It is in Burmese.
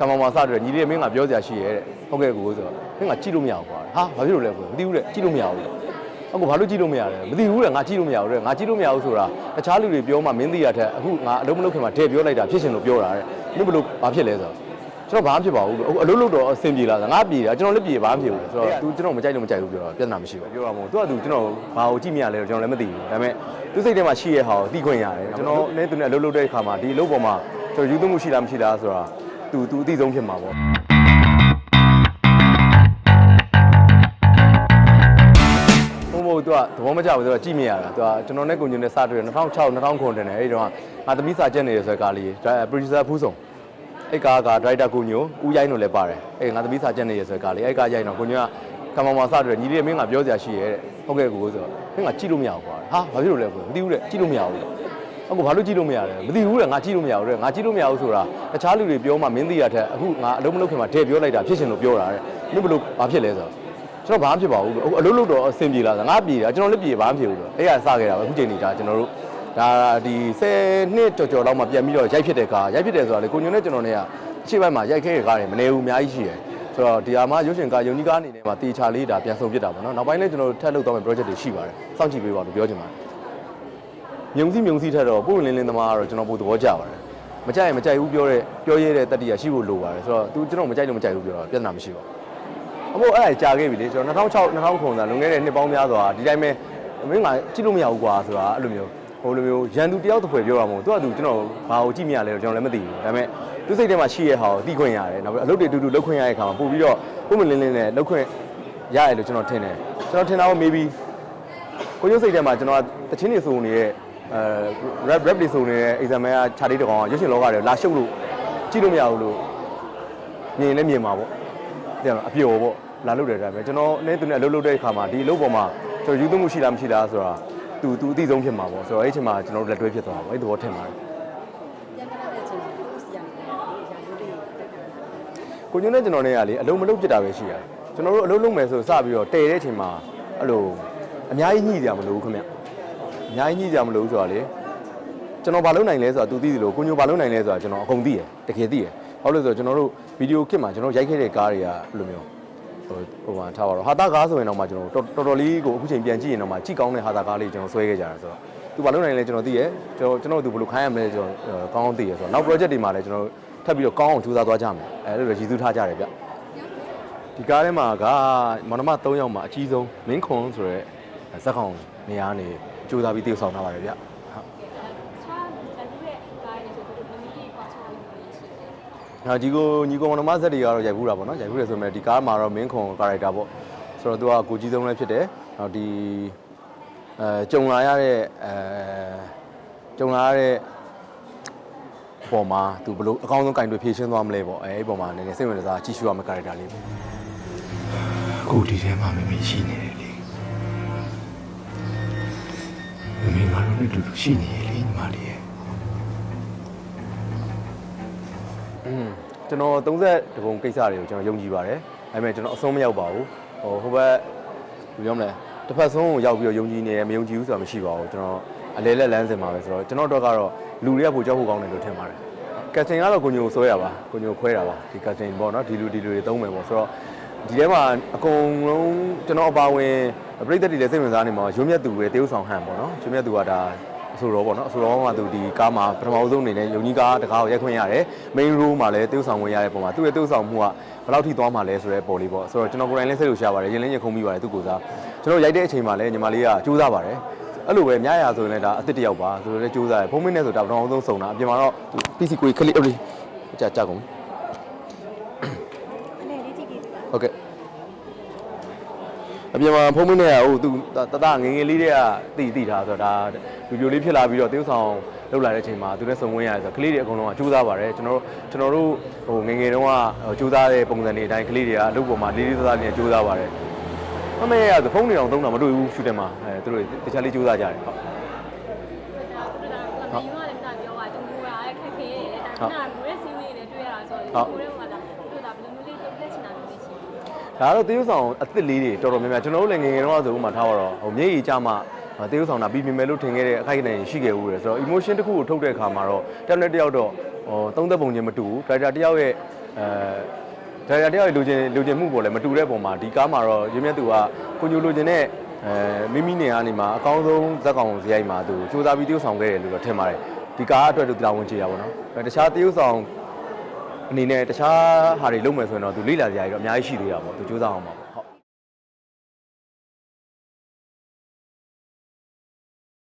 ကံမောင်မှာစတွေ့ညီလေးမင်းကပြောစရာရှိရဲ့တဲ့ဟုတ်ကဲ့ကိုဆိုတော့မင်းကကြည့်လို့မရဘူးကွာဟာဘာဖြစ်လို့လဲကိုမသိဘူးတဲ့ကြည့်လို့မရဘူးတဲ့အခုဘာလို့ကြည့်လို့မရလဲမသိဘူးတဲ့ငါကြည့်လို့မရဘူးတဲ့ငါကြည့်လို့မရဘူးဆိုတာတခြားလူတွေပြောမှမင်းသိရတဲ့အခုငါအလုံးမလုံးခင်မှာတဲ့ပြောလိုက်တာဖြစ်ရှင်လို့ပြောတာတဲ့မင်းဘလို့ဘာဖြစ်လဲဆိုတော့ကျွန်တော်ဘာမှဖြစ်ပါဘူးလို့အလုံးလုံးတော့အဆင်ပြေလာတာငါပြေတာကျွန်တော်လည်းပြေဘာမှမဖြစ်ဘူးဆိုတော့ तू ကျွန်တော်မကြိုက်လို့မကြိုက်ဘူးပြောတာပြဿနာမရှိဘူးပြောတာမဟုတ် तू က तू ကျွန်တော်ဘာကိုကြည့်မြရလဲတော့ကျွန်တော်လည်းမသိဘူးဒါပေမဲ့သူစိတ်ထဲမှာရှိရဲ့ဟာကိုသိခွင့်ရတယ်ကျွန်တော်နဲ့သူနဲ့အလုပ်လုပ်တဲ့အခါမှာဒီအလုပ်ပေါ်မှာကျွန်တော်ယူသွမှုရှိလားမရှိလားဆိုတာ သူသူအသိဆုံးဖြစ်မှာပေါ့ဟိုမို့သူကသဘောမကျဘူးသူကကြည့်မရတာသူကကျွန်တော်နဲ့ကိုညင်းနဲ့စတွေ့တယ်2006 2009တင်တယ်အဲ့ဒီတော့ငါသမီးစာကျက်နေတယ်ဆိုတဲ့ကားလေး producer ဖူးဆောင်အဲ့ကားကဒရိုက်တာကိုညိုဦးရိုင်းတို့လည်းပါတယ်အဲ့ငါသမီးစာကျက်နေရယ်ဆိုတဲ့ကားလေးအဲ့ကားရိုက်တော့ကိုညိုကကမ္ဘာမှာစတွေ့ညီလေးမင်းကပြောစရာရှိရဲ့တဲ့ဟုတ်ကဲ့ကိုဆိုတော့မင်းကကြည့်လို့မရဘူးကွာဟာဘာဖြစ်လို့လဲဆိုတော့မသိဘူးတဲ့ကြည့်လို့မရဘူး အခုဘာလို့ကြည့်လို့မရလဲမသိဘူးတဲ့ငါကြည့်လို့မရဘူးတဲ့ငါကြည့်လို့မရဘူးဆိုတာတခြားလူတွေပြောမှမင်းသိရတဲ့အခုငါအလုံးမလုံးခင်မှာတဲ့ပြောလိုက်တာဖြစ်ရှင်လို့ပြောတာတဲ့မင်းဘလို့ဘာဖြစ်လဲဆိုတော့ကျွန်တော်ဘာမှဖြစ်ပါဘူးလို့အလုံးလုံးတော့အဆင်ပြေလာတာငါပြေတာကျွန်တော်လည်းပြေဘာမှဖြစ်ဘူးလို့အဲ့ကစခဲ့တာပဲအခုချိန်နေတာကျွန်တော်တို့ဒါဒီ10နှစ်ကြော်ကြော်လောက်မှပြန်ပြီးတော့ရိုက်ဖြစ်တဲ့ကားရိုက်ဖြစ်တယ်ဆိုတာလေကိုညွန့်နဲ့ကျွန်တော်နဲ့ကအရှိပိုင်းမှာရိုက်ခဲတဲ့ကားတွေမနေဘူးအများကြီးရှိတယ်ဆိုတော့ဒီဟာမှာရုပ်ရှင်ကားယုံကြည်ကားအနေနဲ့မှာတေချာလေးဒါပြန်ဆုံးဖြစ်တာပေါ့နော်နောက်ပိုင်းလည်းကျွန်တော်တို့ထပ်လုပ်သွားမယ့် project တွေရှိပါတယ်စောင့်ကြည့်ပေးပါလို့ပြောချင်ပါတယ် မြုံစည်းမြုံစည်းထက်တော့ပုံလင်းလင်းသမားကတော့ကျွန်တော်ပိုသဘောကျပါတယ်မကြိုက်ရင်မကြိုက်ဘူးပြောတဲ့ပြောရဲတဲ့တတိယရှိဖို့လိုပါတယ်ဆိုတော့ तू ကျွန်တော်မကြိုက်လို့မကြိုက်ဘူးပြောတာပြဿနာမရှိပါဘူးအမို့အဲ့ဒါကြာခဲ့ပြီလေကျွန်တော်2006 2009သာလွန်ခဲ့တဲ့နှစ်ပေါင်းများစွာဒီတိုင်းပဲမင်းကကြည့်လို့မရဘူးကွာဆိုတာအဲ့လိုမျိုးဟိုလိုမျိုးရန်သူတယောက်တစ်ဖွဲ့ပြောတာမဟုတ်သူကသူကျွန်တော်ဘာကိုကြည့်မြရလဲတော့ကျွန်တော်လည်းမသိဘူးဒါပေမဲ့သူစိတ်ထဲမှာရှိရဲ့ဟာကိုသိခွင့်ရတယ်နောက်ပြီးအလုပ်တွေအတူတူလုပ်ခွင့်ရတဲ့အခါမှာပို့ပြီးတော့ပုံမလင်းလင်းနဲ့လုပ်ခွင့်ရတယ်လို့ကျွန်တော်ထင်တယ်ကျွန်တော်ထင်တာက maybe ကိုရုပ်စိတ်ထဲမှာကျွန်တော်ကတချင်းနေစုံနေတဲ့ အဲ rap rap တွေစုံနေတဲ့ exam ကခြာလေးတကောင်ကရုပ်ရှင်လောကတွေလာရှုပ်လို့ကြည့်လို့မရဘူးလို့မြင်လည်းမြင်မှာပေါ့တဲ့အပျော်ပေါ့လာလုပ်တယ်ဒါပေမဲ့ကျွန်တော်နဲ့သူနဲ့အလုပ်လုပ်တဲ့အခါမှာဒီအလုပ်ပေါ်မှာကျွန်တော်ယူသွမှုရှိလားမရှိလားဆိုတာသူသူအသိဆုံးဖြစ်မှာပေါ့ဆိုတော့အဲ့ဒီအချိန်မှာကျွန်တော်တို့လက်တွဲဖြစ်သွားတာပေါ့အဲ့ဒီသဘောထင်ပါတယ်ပြန်ကြတဲ့အချိန်မှာကိုစီရနေတယ်ရာယူတွေတက်တာကိုညွန့်နဲ့ကျွန်တော်နဲ့ကလေအလုံးမလုံးဖြစ်တာပဲရှိရတယ်ကျွန်တော်တို့အလုံးလုံးမယ်ဆိုစပြီးတော့တည်တဲ့အချိန်မှာအဲ့လိုအများကြီးညှိကြမလို့ခင်ဗျ အများကြီးညှိကြမလို့ဆိုတာလေကျွန်တော်ဘာလုပ်နိုင်လဲဆိုတာ तू သိတယ်လို့ကိုညိုဘာလုပ်နိုင်လဲဆိုတာကျွန်တော်အကုန်သိရတကယ်သိရဘာလို့လဲဆိုတော့ကျွန်တော်တို့ဗီဒီယိုကစ်မှာကျွန်တော်ရိုက်ခဲ့တဲ့ကားတွေကဘယ်လိုမျိုးဟိုဟိုထားပါတော့ဟာတာကားဆိုရင်တော့မှကျွန်တော်တော်တော်လေးကိုအခုချိန်ပြန်ကြည့်ရင်တော့မှကြည့်ကောင်းတဲ့ဟာတာကားလေးကျွန်တော်ဆွဲခဲ့ကြတာဆိုတော့သူဘာလုပ်နိုင်လဲကျွန်တော်သိရကျွန်တော်ကျွန်တော်သူဘယ်လိုခိုင်းရမလဲကျွန်တော်ကောင်းကောင်းသိရဆိုတော့နောက် project တွေမှာလည်းကျွန်တော်ထပ်ပြီးတော့ကောင်းအောင်ကြိုးစားသွားကြမယ်အဲလိုရည်စူးထားကြတယ်ဗျဒီကားထဲမှာကမောင်နှမ၃ယောက်မှာအကြီးဆုံးမင်းခွန်ဆိုရဲဇက်ကောင်နေရာနေ ကြိုးစားပြီးတည်ဆောင်ထားပါတယ်ဗျဟုတ်ချာတတူရဲ့ကားရည်ဆိုတော့မမီးကြီးကွာချာလို့ရှိတယ်နောက်ဒီကိုညီကိုမောင်နှမဇက်တွေကတော့ရိုက်ဘူးတာပေါ့နော်ရိုက်ဘူးတယ်ဆိုပေမဲ့ဒီကားမှာတော့မင်းခွန်ကာရိုက်တာပေါ့ဆိုတော့သူကကိုကြီးဆုံးလည်းဖြစ်တယ်နောက်ဒီအဲကြုံလာရတဲ့အဲကြုံလာရတဲ့ပုံမှာသူဘယ်လိုအကောင်းဆုံးကင်တွေဖြည့်ရှင်းသွားမလဲပေါ့အဲဒီပုံမှာနည်းနည်းစိတ်ဝင်စားကြည့်ရှုရမယ့်ကာရိုက်တာလေးပေါ့အခုဒီထဲမှာမမေရှိနေတယ် ငါတို့နဲ့အတူတူရှိနေရလေညီမလေးရဲ့อืมကျွန်တော်30တပုံကိစ္စတွေကိုကျွန်တော်ယုံကြည်ပါတယ်ဒါပေမဲ့ကျွန်တော်အဆုံးမရောက်ပါဘူးဟိုဟိုဘက်ဘယ်လိုပြောမလဲတစ်ဖက်ဆုံးကိုရောက်ပြီးတော့ယုံကြည်နေတယ်မယုံကြည်ဘူးဆိုတာမရှိပါဘူးကျွန်တော်အလဲလက်လမ်းစင်ပါပဲဆိုတော့ကျွန်တော်တို့ကတော့လူတွေကပိုကြောက်ဖို့ကောင်းတယ်လို့ထင်ပါတယ်ကတ်တင်ကတော့ကိုညိုဆွဲရပါကိုညိုခွဲတာပါဒီကတ်တင်ပေါ့နော်ဒီလူဒီလူတွေသုံးမယ်ပေါ့ဆိုတော့ ဒီထဲမှာအကုန်လုံးကျွန်တော်အပါဝင်ပြိသက်တွေလည်းစိတ်ဝင်စားနေမှာရုံးမြတ်သူပဲတေးဥဆောင်ဟန်ပေါ့နော်ရုံးမြတ်သူကဒါအဆိုတော့ပေါ့နော်အဆိုတော့ကသူဒီကားမှာပထမဆုံးအနေနဲ့ယုံကြီးကားတကားကိုရိုက်ခွင့်ရတယ် main role မှာလည်းတေးဥဆောင်ဝင်ရတဲ့ပုံမှာသူ့ရဲ့တေးဥဆောင်မှုကဘယ်လောက်ထိသွားမှာလဲဆိုတဲ့ပုံလေးပေါ့ဆိုတော့ကျွန်တော်ကိုယ်တိုင်လည်းစိတ်လို့ရှားပါတယ်ရင်လင်းရင်ခုံပြီးပါတယ်သူ့ကိုယ်စားကျွန်တော်ရိုက်တဲ့အချိန်မှာလည်းညီမလေးကကြိုးစားပါတယ်အဲ့လိုပဲညရဆိုရင်လည်းဒါအစ်စ်တစ်ယောက်ပါဆိုတော့လည်းကြိုးစားတယ်ဖုံးမင်းနဲ့ဆိုတာပထမဆုံးစုံတာအပြင်မှာတော့ PC ကိုခလစ်အလေးကြာကြာကုန်အနေလေးကြည့်ကြည့်ပါဟုတ်ကဲ့ အပြင်မှာဖုံးမင်းနဲ့ကဟိုသူတတငငယ်လေးတွေကတည်တည်ထားဆိုတော့ဒါဗီဒီယိုလေးဖြစ်လာပြီးတော့တေးဥဆောင်လောက်လာတဲ့အချိန်မှာသူနဲ့စုံဝင်ရတယ်ဆိုတော့ကလေးတွေအကုန်လုံးကကြိုးစားပါတယ်ကျွန်တော်တို့ကျွန်တော်တို့ဟိုငငယ်တုန်းကကြိုးစားတဲ့ပုံစံတွေအတိုင်းကလေးတွေကအလုပ်ပေါ်မှာလေးလေးစားစားနဲ့ကြိုးစားပါတယ်မမေရဆိုဖုန်းတွေအောင်သုံးတာမတွေ့ဘူးရှူတယ်မှာအဲသူတို့တခြားလေးကြိုးစားကြတယ်ဟုတ်ဒါဒါကမယူရတယ်ပြပြောပါတူမူရတဲ့ခက်ခဲရဲ့ဒါကငွေစင်းလေးနဲ့တွေ့ရတာဆိုတော့ဒီကိုယ်ကဒါတို့ဒါဘယ်လိုမျိုးလေးတက်ချင်တာမျိုးလေးရှိတယ် ဒါကတော့တေးဥဆောင်အစ်စ်လေးတွေတော်တော်များများကျွန်တော်တို့လည်းငယ်ငယ်တုန်းကဆိုဥမာထားပါတော့ဟိုမျက်ရည်ကြမှာတေးဥဆောင်တာပြီးပြီမယ်လို့ထင်ခဲ့တဲ့အခိုက်အတန့်ရှိခဲ့ဦးတယ်ဆိုတော့ emotion တစ်ခုကိုထုတ်တဲ့အခါမှာတော့တစ်ယောက်နဲ့တစ်ယောက်တော့ဟိုသုံးသက်ပုံချင်းမတူဘူး director တစ်ယောက်ရဲ့ဒါရတရားလူချင်းလူချင်းမှုပေါ်လည်းမတူတဲ့ပုံမှာဒီကားမှာတော့ရင်းမြတ်သူကကိုညိုလူချင်းနဲ့အဲမိမိနေရာနေမှာအကောင်းဆုံးဇက်ကောင်ဇယိုက်မှာသူစူးစမ်းပြီးတရုပ်ဆောင်ခဲ့တယ်လို့တော့ထင်ပါတယ်ဒီကားအတွက်သူတာဝန်ကျေရပါတော့အဲတခြားတရုပ်ဆောင် အနေနဲ့တခြားဟာတွေလုပ်မယ်ဆိုရင်တော့သူလေ့လာစရာတွေတော့အများကြီးရှိသေးတာပေါ့သူစူးစမ်းအောင်ပါပေါ့